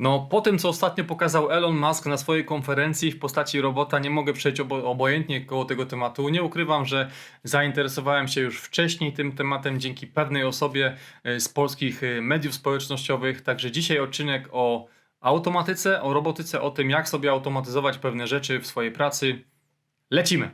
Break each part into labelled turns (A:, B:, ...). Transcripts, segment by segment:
A: No, po tym, co ostatnio pokazał Elon Musk na swojej konferencji w postaci robota, nie mogę przejść obo obojętnie koło tego tematu. Nie ukrywam, że zainteresowałem się już wcześniej tym tematem dzięki pewnej osobie e, z polskich e, mediów społecznościowych. Także dzisiaj odcinek o automatyce, o robotyce, o tym, jak sobie automatyzować pewne rzeczy w swojej pracy. Lecimy!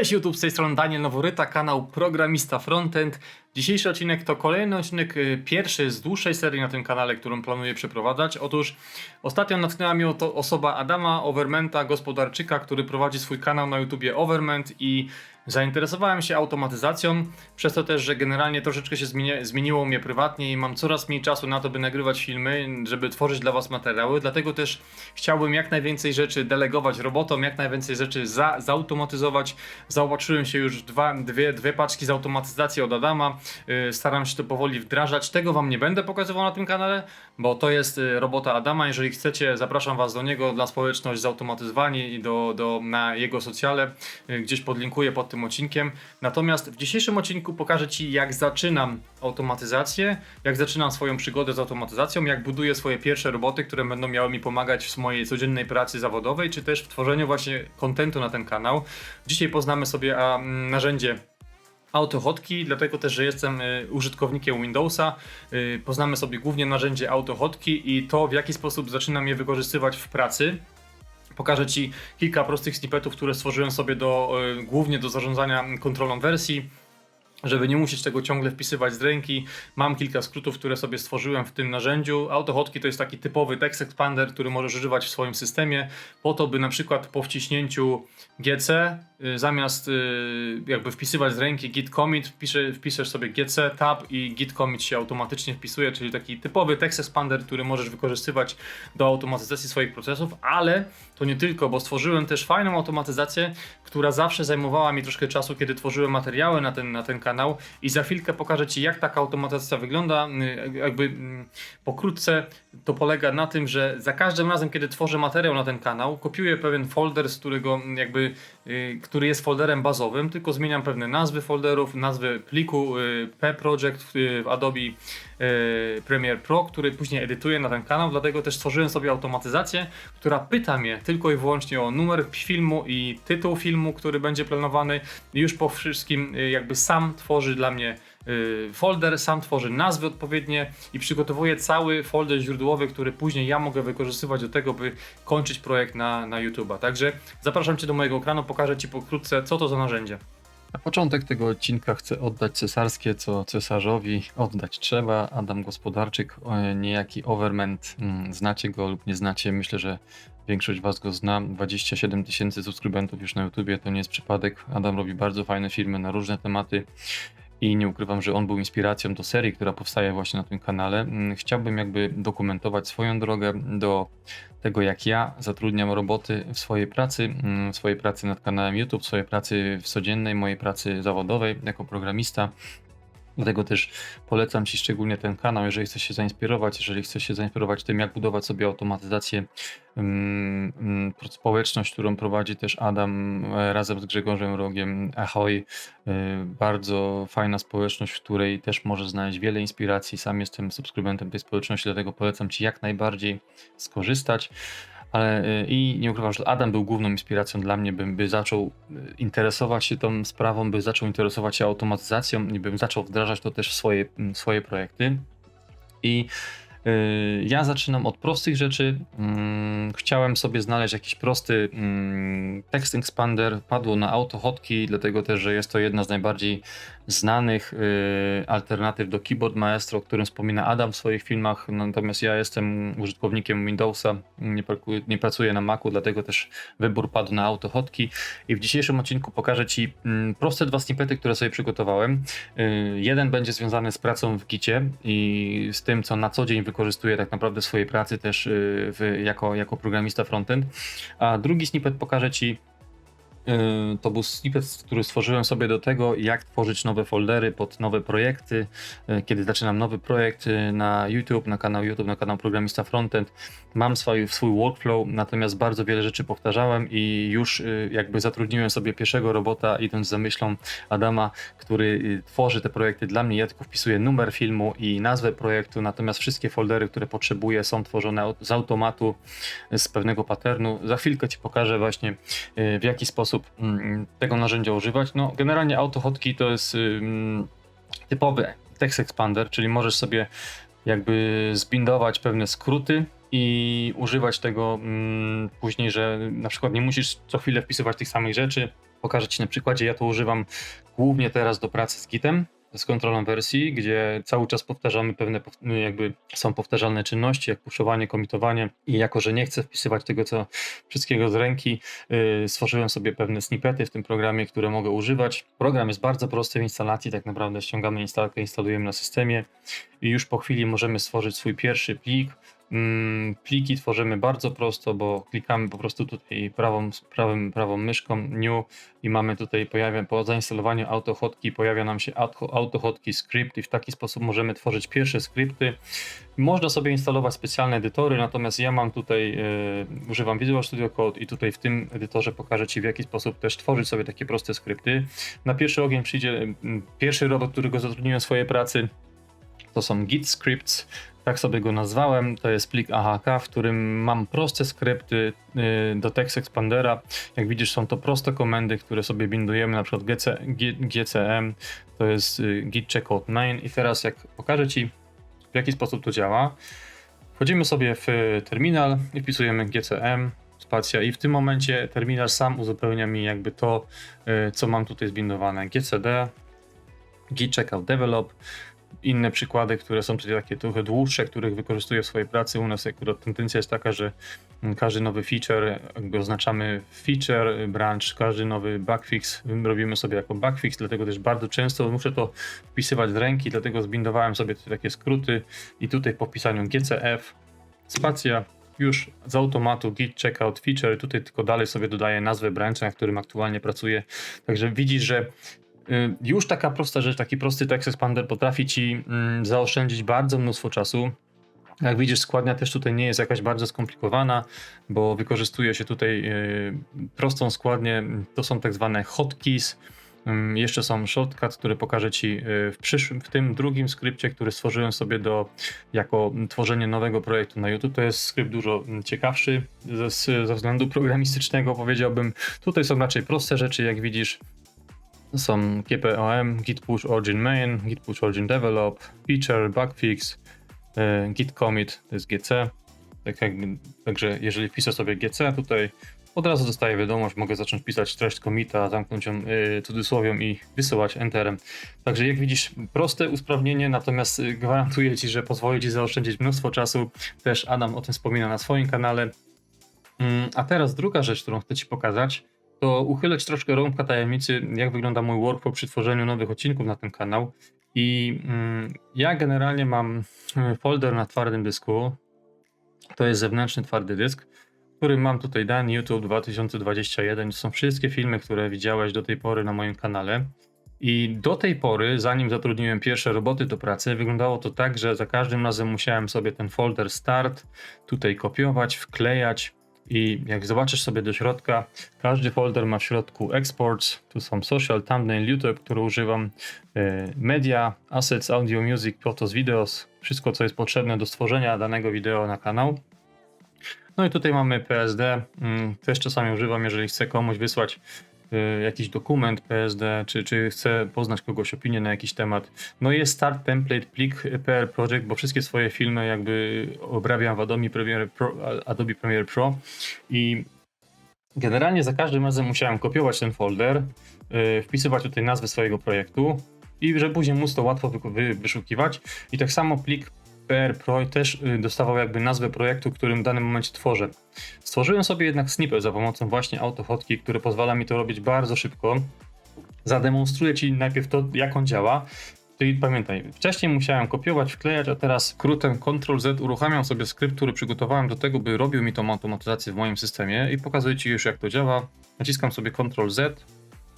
A: Cześć YouTube, z tej strony Daniel Noworyta, kanał Programista Frontend. Dzisiejszy odcinek to kolejny odcinek, y, pierwszy z dłuższej serii na tym kanale, którą planuję przeprowadzać. Otóż ostatnio natknęła mnie to osoba Adama Overmenta, gospodarczyka, który prowadzi swój kanał na YouTubie Overment i Zainteresowałem się automatyzacją, przez to też, że generalnie troszeczkę się zmieni zmieniło mnie prywatnie i mam coraz mniej czasu na to, by nagrywać filmy, żeby tworzyć dla Was materiały. Dlatego też chciałbym jak najwięcej rzeczy delegować robotom, jak najwięcej rzeczy za zautomatyzować. Zaopatrzyłem się już dwa, dwie, dwie paczki z automatyzacji od Adama. Yy, staram się to powoli wdrażać. Tego Wam nie będę pokazywał na tym kanale, bo to jest y, robota Adama. Jeżeli chcecie, zapraszam Was do niego, dla społeczność zautomatyzowani i do, do, na jego socjale. Yy, gdzieś podlinkuję pod tym odcinkiem. Natomiast w dzisiejszym odcinku pokażę Ci, jak zaczynam automatyzację, jak zaczynam swoją przygodę z automatyzacją, jak buduję swoje pierwsze roboty, które będą miały mi pomagać w mojej codziennej pracy zawodowej, czy też w tworzeniu właśnie kontentu na ten kanał. Dzisiaj poznamy sobie a, narzędzie AutoHotki, dlatego też, że jestem y, użytkownikiem Windowsa. Y, poznamy sobie głównie narzędzie AutoHotki i to, w jaki sposób zaczynam je wykorzystywać w pracy. Pokażę Ci kilka prostych snippetów, które stworzyłem sobie do, y, głównie do zarządzania kontrolą wersji żeby nie musieć tego ciągle wpisywać z ręki. Mam kilka skrótów, które sobie stworzyłem w tym narzędziu. AutoHotki to jest taki typowy text expander, który możesz używać w swoim systemie po to, by na przykład po wciśnięciu GC y, zamiast y, jakby wpisywać z ręki git commit, wpisze, wpiszesz sobie GC tab i git commit się automatycznie wpisuje, czyli taki typowy text expander, który możesz wykorzystywać do automatyzacji swoich procesów, ale to nie tylko, bo stworzyłem też fajną automatyzację, która zawsze zajmowała mi troszkę czasu, kiedy tworzyłem materiały na ten, na ten kanał i za chwilkę pokażę Ci, jak taka automatyzacja wygląda. Y, jakby mm, pokrótce to polega na tym, że za każdym razem, kiedy tworzę materiał na ten kanał, kopiuję pewien folder, z którego mm, jakby, y, który jest folderem bazowym, tylko zmieniam pewne nazwy folderów, nazwy pliku y, P-Project w Adobe Premiere Pro, który później edytuję na ten kanał, dlatego też stworzyłem sobie automatyzację, która pyta mnie tylko i wyłącznie o numer filmu i tytuł filmu, który będzie planowany. Już po wszystkim jakby sam tworzy dla mnie y, folder, sam tworzy nazwy odpowiednie i przygotowuje cały folder źródłowy, który później ja mogę wykorzystywać do tego, by kończyć projekt na, na YouTube'a. Także zapraszam Cię do mojego ekranu, pokażę Ci pokrótce, co to za narzędzie.
B: Na początek tego odcinka chcę oddać cesarskie, co cesarzowi oddać trzeba. Adam Gospodarczyk, niejaki Overment, mm, znacie go lub nie znacie, myślę, że większość Was go zna. 27 tysięcy subskrybentów już na YouTubie, to nie jest przypadek. Adam robi bardzo fajne filmy na różne tematy i nie ukrywam, że on był inspiracją do serii, która powstaje właśnie na tym kanale. Mm, chciałbym jakby dokumentować swoją drogę do tego, jak ja zatrudniam roboty w swojej pracy, mm, w swojej pracy nad kanałem YouTube, w swojej pracy w codziennej, mojej pracy zawodowej jako programista. Dlatego też polecam Ci szczególnie ten kanał, jeżeli chcesz się zainspirować, jeżeli chcesz się zainspirować tym, jak budować sobie automatyzację, um, społeczność, którą prowadzi też Adam e, razem z Grzegorzem Rogiem, Ahoy. E, bardzo fajna społeczność, w której też możesz znaleźć wiele inspiracji. Sam jestem subskrybentem tej społeczności, dlatego polecam Ci jak najbardziej skorzystać ale y, i nie ukrywam, że Adam był główną inspiracją dla mnie, bym by zaczął y, interesować się tą sprawą, by zaczął interesować się automatyzacją i bym zaczął wdrażać to też w swoje, swoje projekty. I ja zaczynam od prostych rzeczy. Mm, chciałem sobie znaleźć jakiś prosty mm, text expander. Padło na AutoHotki, dlatego też, że jest to jedna z najbardziej znanych y, alternatyw do Keyboard Maestro, o którym wspomina Adam w swoich filmach. Natomiast ja jestem użytkownikiem Windowsa, nie, pracuję na Macu, dlatego też wybór padł na AutoHotki. I w dzisiejszym odcinku pokażę Ci mm, proste dwa snippety, które sobie przygotowałem. Y, jeden będzie związany z pracą w Gicie i z tym, co na co dzień wykorzystuję tak naprawdę w swojej pracy też y, w, jako, jako programista frontend. A drugi snippet pokażę Ci To był snippet, który stworzyłem sobie do tego, jak tworzyć nowe foldery pod nowe projekty. Yy, Kiedy zaczynam nowy projekt yy, na YouTube, na kanał YouTube, na kanał Programista Frontend, mam swój, swój workflow, natomiast bardzo wiele rzeczy powtarzałem i już jakby zatrudniłem sobie pierwszego robota, idąc za myślą Adama, który tworzy te projekty dla mnie. Ja tylko wpisuję numer filmu i nazwę projektu, natomiast wszystkie foldery, które potrzebuję, są tworzone z automatu, z pewnego patternu. Za chwilkę Ci pokażę właśnie, w jaki sposób mm, tego narzędzia używać. No, generalnie AutoHotkey to jest typowy text expander, czyli możesz sobie jakby zbindować pewne skróty i używać tego mm, później, że na przykład nie musisz co chwilę wpisywać tych samych rzeczy. Pokażę Ci na przykładzie, ja to używam głównie teraz do pracy z Gitem, z kontrolą wersji, gdzie cały czas powtarzamy pewne, pow- jakby są powtarzalne czynności, jak puszowanie, komitowanie i jako, że nie chcę wpisywać tego co wszystkiego z ręki, yy, stworzyłem sobie pewne snippety w tym programie, które mogę używać. Program jest bardzo prosty w instalacji, tak naprawdę ściągamy instalkę, instalujemy na systemie i już po chwili możemy stworzyć swój pierwszy plik. Mm, Pliki tworzymy bardzo prosto, bo klikamy po prostu tutaj prawą, prawą myszką new i mamy tutaj pojawia, po zainstalowaniu AutoHotkey pojawia nam się auto- AutoHotkey script i w taki sposób możemy tworzyć pierwsze skrypty. Można sobie instalować specjalne edytory, natomiast ja mam tutaj, e, używam Visual Studio Code i tutaj w tym edytorze pokażę Ci w jaki sposób też tworzyć sobie takie proste skrypty. Na pierwszy ogień przyjdzie mm, pierwszy robot, którego zatrudniłem w swojej pracy, to są Git Scripts, tak sobie go nazwałem. To jest plik AHK, w którym mam proste skrypty y, do Text Expandera. Jak widzisz, są to proste komendy, które sobie bindujemy, na przykład GC, GCM, to jest y, Git Checkout Main. I teraz, jak pokażę Ci, w jaki sposób to działa, wchodzimy sobie w terminal i wpisujemy GCM, spacja, i w tym momencie terminal sam uzupełnia mi jakby to, y, co mam tutaj zbindowane. GCD, Git Checkout Develop, inne przykłady, które są tutaj takie trochę dłuższe, których wykorzystuję w swojej pracy. U nas akurat tendencja jest taka, że każdy nowy feature jakby oznaczamy feature branch, każdy nowy bugfix robimy sobie jako bugfix, dlatego też bardzo często muszę to wpisywać z ręki, dlatego zbindowałem sobie takie skróty i tutaj po wpisaniu GCF, spacja, już z automatu git checkout feature, tutaj tylko dalej sobie dodaję nazwę brancha, na którym aktualnie pracuję. Także widzisz, że już taka prosta rzecz, taki prosty text expander potrafi ci mm, zaoszczędzić bardzo mnóstwo czasu. Jak widzisz, składnia też tutaj nie jest jakaś bardzo skomplikowana, bo wykorzystuje się tutaj y, prostą składnię. To są tak zwane hotkeys. Ym, Jeszcze są shortcuts, które pokażę Ci y, w przyszłym, w tym drugim skrypcie, który stworzyłem sobie do, jako tworzenie nowego projektu na YouTube. To jest skrypt dużo mm, ciekawszy ze, ze względu programistycznego, powiedziałbym. Tutaj są raczej proste rzeczy, jak widzisz. Są GPOM, git push origin main, git push origin develop, feature, bugfix, y, git commit, to jest GC. Tak jakby, także jeżeli wpiszę sobie GC tutaj, od razu dostaję wiadomość, mogę zacząć pisać treść commita, zamknąć ją y, i wysyłać enterem. Także jak widzisz, proste usprawnienie, natomiast gwarantuję Ci, że pozwoli Ci zaoszczędzić mnóstwo czasu. Też Adam o tym wspomina na swoim kanale. Mm, A teraz druga rzecz, którą chcę Ci pokazać, to uchylać troszkę rąbka tajemnicy, jak wygląda mój workflow przy tworzeniu nowych odcinków na ten kanał. I mm, ja generalnie mam y, folder na twardym dysku. To jest zewnętrzny twardy dysk, w którym mam tutaj dany YouTube 2021. To są wszystkie filmy, które widziałeś do tej pory na moim kanale. I do tej pory, zanim zatrudniłem pierwsze roboty do pracy, wyglądało to tak, że za każdym razem musiałem sobie ten folder start tutaj kopiować, wklejać. I jak zobaczysz sobie do środka, każdy folder ma w środku exports, tu są social, thumbnail, YouTube, który używam, e, media, assets, audio, music, photos, videos, wszystko co jest potrzebne do stworzenia danego wideo na kanał. No i tutaj mamy PSD, mm, też czasami używam, jeżeli chcę komuś wysłać y, jakiś dokument PSD, czy, czy chcę poznać kogoś opinię na jakiś temat. No jest start template plik PR Project, bo wszystkie swoje filmy jakby obrabiam w Adobe Premiere Pro, Adobe Premiere Pro i generalnie za każdym razem musiałem kopiować ten folder, y, wpisywać tutaj nazwę swojego projektu i żeby później móc to łatwo wy, wy, wyszukiwać. I tak samo plik PR Pro też y, dostawał jakby nazwę projektu, którym w danym momencie tworzę. Stworzyłem sobie jednak snippet za pomocą właśnie AutoHotkey, który pozwala mi to robić bardzo szybko. Zademonstruję Ci najpierw to, jak on działa. Czyli pamiętaj, wcześniej musiałem kopiować, wklejać, a teraz skrótem Ctrl-Z uruchamiam sobie skrypt, który przygotowałem do tego, by robił mi tą automatyzację w moim systemie i pokazuję Ci już jak to działa. Naciskam sobie Ctrl-Z,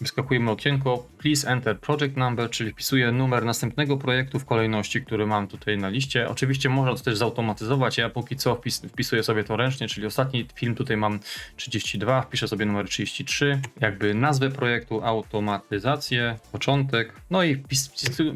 B: wyskakujemy okienko, please enter project number, czyli wpisuję numer następnego projektu w kolejności, który mam tutaj na liście. Oczywiście można to też zautomatyzować, ja póki co wpis, wpisuję sobie to ręcznie, czyli ostatni film tutaj mam 32, wpiszę sobie numer 33, jakby nazwę projektu, automatyzację, początek, no i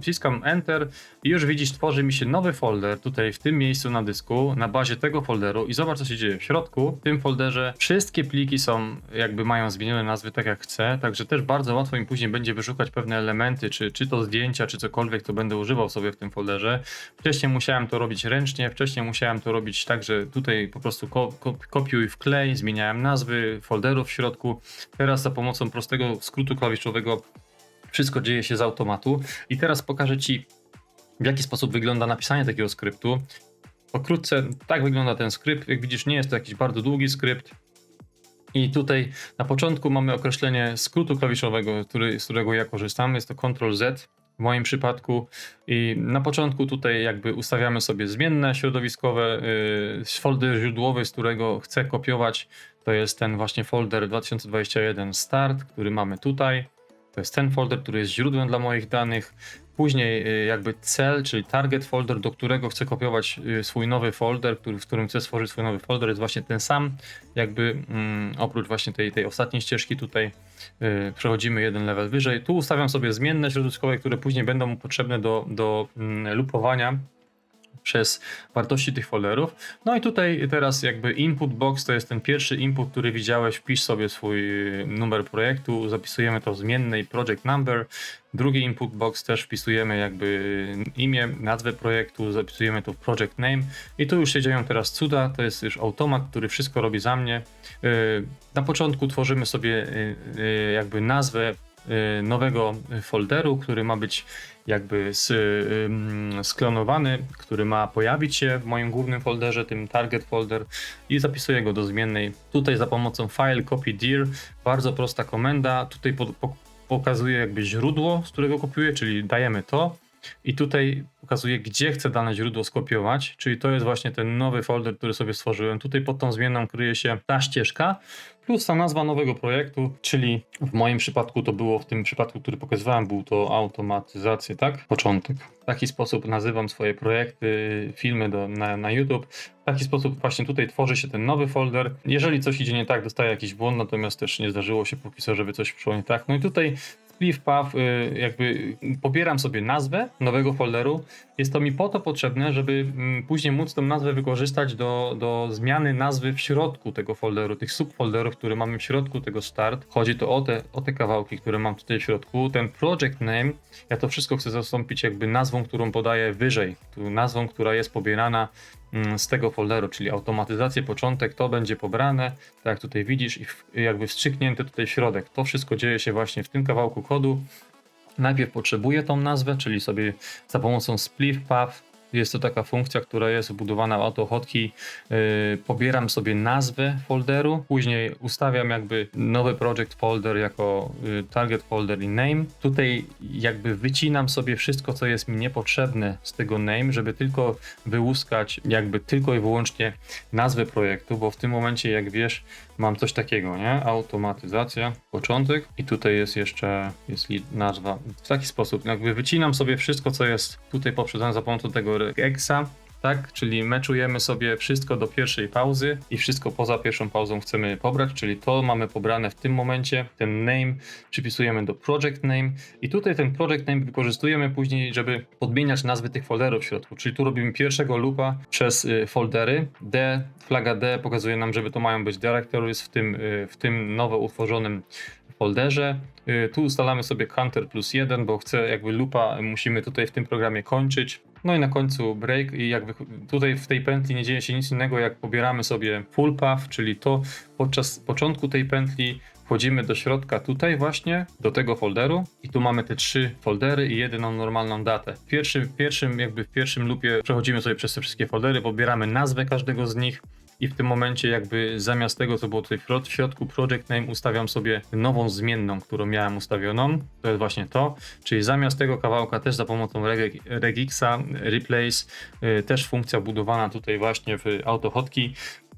B: wciskam enter. I już widzisz, tworzy mi się nowy folder tutaj w tym miejscu na dysku, na bazie tego folderu. I zobacz co się dzieje w środku, w tym folderze wszystkie pliki są, jakby mają zmienione nazwy tak jak chcę, także też bardzo łatwo mi później będzie wyszukać pewne elementy, czy, czy to zdjęcia, czy cokolwiek, to będę używał sobie w tym folderze. Wcześniej musiałem to robić ręcznie, wcześniej musiałem to robić tak, że tutaj po prostu ko ko kopiuj wklej, zmieniałem nazwy folderów w środku. Teraz za pomocą prostego skrótu klawiszowego wszystko dzieje się z automatu i teraz pokażę Ci w jaki sposób wygląda napisanie takiego skryptu. Pokrótce tak wygląda ten skrypt. Jak widzisz, nie jest to jakiś bardzo długi skrypt. I tutaj na początku mamy określenie skrótu klawiszowego, który, z którego ja korzystam. Jest to Ctrl-Z w moim przypadku. I na początku tutaj jakby ustawiamy sobie zmienne środowiskowe. Yy, folder źródłowy, z którego chcę kopiować, to jest ten właśnie folder 2021 Start, który mamy tutaj. To jest ten folder, który jest źródłem dla moich danych. Później y, jakby cel, czyli target folder, do którego chcę kopiować y, swój nowy folder, który, w którym chcę stworzyć swój nowy folder, jest właśnie ten sam. Jakby mm, oprócz właśnie tej, tej ostatniej ścieżki tutaj y, przechodzimy jeden level wyżej. Tu ustawiam sobie zmienne środowiskowe, które później będą potrzebne do, do mm, lupowania przez wartości tych folderów. No i tutaj teraz jakby input box to jest ten pierwszy input, który widziałeś. Wpisz sobie swój y, numer projektu, zapisujemy to w zmiennej project number. Drugi input box też wpisujemy jakby imię, nazwę projektu, zapisujemy to w project name i tu już się dzieją teraz cuda, to jest już automat, który wszystko robi za mnie. Yy, Na początku tworzymy sobie yy, jakby nazwę nowego folderu, który ma być jakby s- ym, sklonowany, który ma pojawić się w moim głównym folderze, tym target folder i zapisuję go do zmiennej. Tutaj za pomocą file copy dir, bardzo prosta komenda, tutaj po, po, pokazuje jakby źródło, z którego kopiuję, czyli dajemy to i tutaj pokazuje, gdzie chcę dane źródło skopiować, czyli to jest właśnie ten nowy folder, który sobie stworzyłem. Tutaj pod tą zmienną kryje się ta ścieżka, plus ta nazwa nowego projektu, czyli w moim przypadku to było, w tym przypadku, który pokazywałem, był to automatyzacja, tak? Początek. W taki sposób nazywam swoje projekty, filmy do, na, na YouTube. W taki sposób właśnie tutaj tworzy się ten nowy folder. Jeżeli coś idzie nie tak, dostaję jakiś błąd, natomiast też nie zdarzyło się póki co, żeby coś szło nie tak. No i tutaj Spliff Path, y, jakby pobieram sobie nazwę nowego folderu. Jest to mi po to potrzebne, żeby mm, później móc tą nazwę wykorzystać do, do zmiany nazwy w środku tego folderu, tych subfolderów, które mamy w środku tego start. Chodzi to o te, o te kawałki, które mam tutaj w środku. Ten project name, ja to wszystko chcę zastąpić jakby nazwą, którą podaję wyżej, nazwą, która jest pobierana z tego folderu, czyli automatyzację, początek, to będzie pobrane, tak jak tutaj widzisz, i jakby wstrzyknięte tutaj środek. To wszystko dzieje się właśnie w tym kawałku kodu. Najpierw potrzebuję tą nazwę, czyli sobie za pomocą spliff path, jest to taka funkcja, która jest wbudowana w AutoHotkey. Yy, pobieram sobie nazwę folderu, później ustawiam jakby nowy project folder jako yy, target folder i name. Tutaj jakby wycinam sobie wszystko, co jest mi niepotrzebne z tego name, żeby tylko wyłuskać jakby tylko i wyłącznie nazwę projektu, bo w tym momencie, jak wiesz, mam coś takiego, nie? Automatyzacja, początek i tutaj jest jeszcze jest nazwa. W taki sposób jakby wycinam sobie wszystko, co jest tutaj poprzedzone za pomocą tego exa, tak? Czyli meczujemy sobie wszystko do pierwszej pauzy i wszystko poza pierwszą pauzą chcemy pobrać, czyli to mamy pobrane w tym momencie, ten name przypisujemy do project name i tutaj ten project name wykorzystujemy później, żeby podmieniać nazwy tych folderów w środku, czyli tu robimy pierwszego loopa przez y, foldery, D, flaga D pokazuje nam, żeby to mają być directories w tym, y, w tym nowo utworzonym folderze. Y, Tu ustalamy sobie counter plus 1, bo chcę jakby loopa musimy tutaj w tym programie kończyć. No i na końcu break i jakby tutaj w tej pętli nie dzieje się nic innego jak pobieramy sobie full path, czyli to podczas początku tej pętli wchodzimy do środka tutaj właśnie, do tego folderu i tu mamy te trzy foldery i jedyną normalną datę. W pierwszym, pierwszym jakby w pierwszym loopie przechodzimy sobie przez te wszystkie foldery, pobieramy nazwę każdego z nich, i w tym momencie jakby zamiast tego, co było tutaj w środ- w środku project name, ustawiam sobie nową zmienną, którą miałem ustawioną. To jest właśnie to, czyli zamiast tego kawałka też za pomocą reg- regixa replace, y, też funkcja budowana tutaj właśnie w autohotki,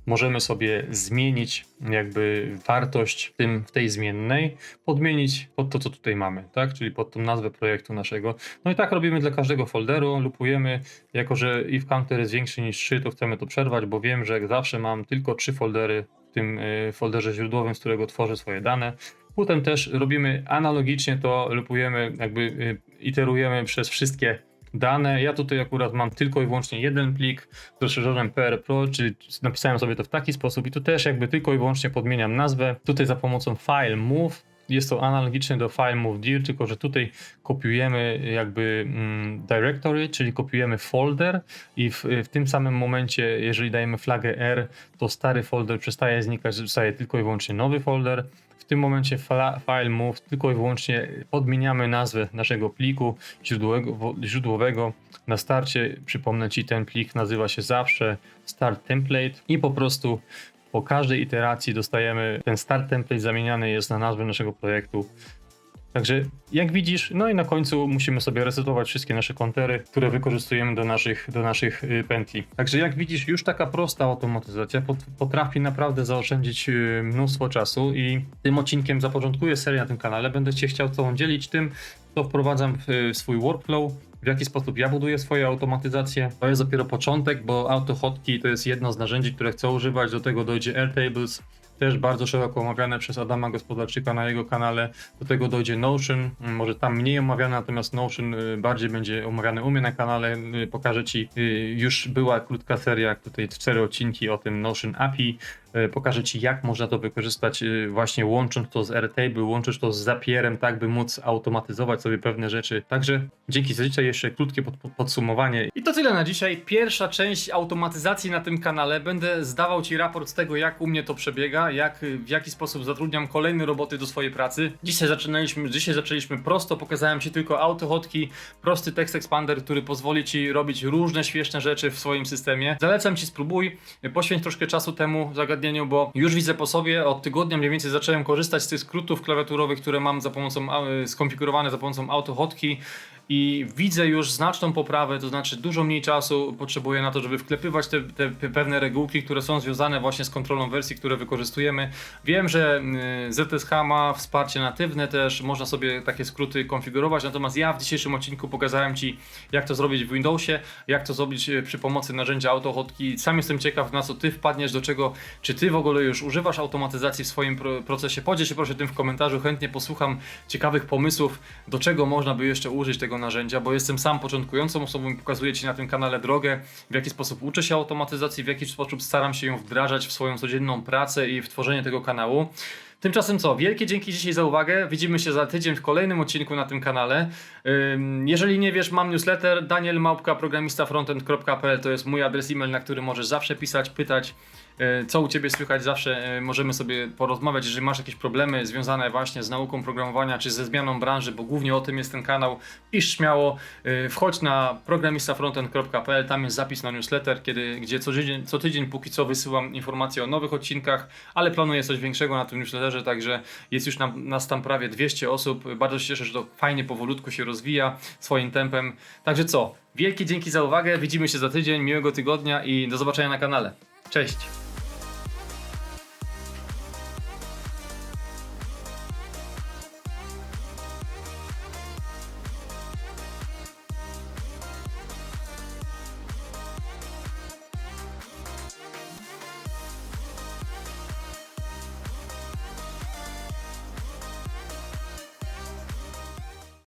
B: możemy sobie zmienić jakby wartość w, tym, w tej zmiennej, podmienić pod to, co tutaj mamy, tak? Czyli pod tą nazwę projektu naszego. No i tak robimy dla każdego folderu, lupujemy, jako że if counter jest większy niż 3, to chcemy to przerwać, bo wiem, że jak zawsze mam tylko 3 foldery w tym y, folderze źródłowym, z którego tworzę swoje dane. Potem też robimy analogicznie to, lupujemy, jakby y, iterujemy przez wszystkie dane. Ja tutaj akurat mam tylko i wyłącznie jeden plik z rozszerzonym PR Pro, czyli napisałem sobie to w taki sposób i tu też jakby tylko i wyłącznie podmieniam nazwę. Tutaj za pomocą file move jest to analogiczne do file move dir, tylko że tutaj kopiujemy jakby mm, directory, czyli kopiujemy folder i w, w tym samym momencie, jeżeli dajemy flagę R, to stary folder przestaje znikać, zostaje tylko i wyłącznie nowy folder. Tym momencie file move tylko i wyłącznie podmieniamy nazwę naszego pliku źródłowego, źródłowego. Na starcie przypomnę Ci, ten plik nazywa się zawsze start template i po prostu po każdej iteracji dostajemy ten start template zamieniany jest na nazwę naszego projektu. Także jak widzisz, no i na końcu musimy sobie resetować wszystkie nasze kontery, które wykorzystujemy do naszych, do naszych y, pętli. Także jak widzisz, już taka prosta automatyzacja pot- potrafi naprawdę zaoszczędzić y, mnóstwo czasu i tym odcinkiem zapoczątkuję serię na tym kanale. Będę Cię chciał Tobą dzielić tym, co wprowadzam w y, swój workflow, w jaki sposób ja buduję swoje automatyzacje. To jest dopiero początek, bo autohotki to jest jedno z narzędzi, które chcę używać. Do tego dojdzie Airtables, też bardzo szeroko omawiane przez Adama Gospodarczyka na jego kanale. Do tego dojdzie Notion, mm, może tam mniej omawiane, natomiast Notion y, bardziej będzie omawiany u mnie na kanale. Y, Pokażę Ci, y, już była krótka seria, tutaj cztery odcinki o tym Notion API. Y, Pokażę Ci, jak można to wykorzystać y, właśnie łącząc to z Airtable, łączyć to z Zapierem, tak by móc automatyzować sobie pewne rzeczy. Także dzięki za dzisiaj jeszcze krótkie pod, pod, podsumowanie.
A: I to tyle na dzisiaj. Pierwsza część automatyzacji na tym kanale. Będę zdawał Ci raport z tego, jak u mnie to przebiega, jak, w jaki sposób zatrudniam kolejne roboty do swojej pracy. Dzisiaj zaczynaliśmy, dzisiaj zaczęliśmy prosto, pokazałem Ci tylko autohotki, prosty text expander, który pozwoli Ci robić różne śmieszne rzeczy w swoim systemie. Zalecam Ci spróbuj, poświęć troszkę czasu temu zagadnieniu, bo już widzę po sobie, od tygodnia mniej więcej zacząłem korzystać z tych skrótów klawiaturowych, które mam za pomocą, au- skonfigurowane za pomocą autohotki i widzę już znaczną poprawę, to znaczy dużo mniej czasu potrzebuję na to, żeby wklepywać te, te pe- pewne regułki, które są związane właśnie z kontrolą wersji, które wykorzystujemy. Wiem, że y, ZSH ma wsparcie natywne też, można sobie takie skróty konfigurować, natomiast ja w dzisiejszym odcinku pokazałem Ci, jak to zrobić w Windowsie, jak to zrobić y, przy pomocy narzędzia autohotki. Sam jestem ciekaw, na co Ty wpadniesz, do czego, czy Ty w ogóle już używasz automatyzacji w swoim pro procesie. Podziel się proszę tym w komentarzu, chętnie posłucham ciekawych pomysłów, do czego można by jeszcze użyć tego narzędzia, bo jestem sam początkującą osobą i pokazuję Ci na tym kanale drogę, w jaki sposób uczę się automatyzacji, w jaki sposób staram się ją wdrażać w swoją codzienną pracę i w tworzenie tego kanału. Tymczasem co, wielkie dzięki dzisiaj za uwagę. Widzimy się za tydzień w kolejnym odcinku na tym kanale. Jeżeli nie wiesz, mam newsletter danielmałpka.programistafrontend.pl to jest mój adres e-mail, na który możesz zawsze pisać, pytać, y, co u Ciebie słychać. Zawsze y, możemy sobie porozmawiać, jeżeli masz jakieś problemy związane właśnie z nauką programowania, czy ze zmianą branży, bo głównie o tym jest ten kanał. Pisz śmiało, y, wchodź na programistafrontend.pl, tam jest zapis na newsletter, kiedy, gdzie co tydzień, co tydzień póki co wysyłam informacje o nowych odcinkach, ale planuję coś większego na tym newsletterze, także jest już nam, nas tam prawie 200 osób. Bardzo się cieszę, że to fajnie, powolutku się rozwija swoim tempem. Także co, wielkie dzięki za uwagę, widzimy się za tydzień, miłego tygodnia i do zobaczenia na kanale. Cześć!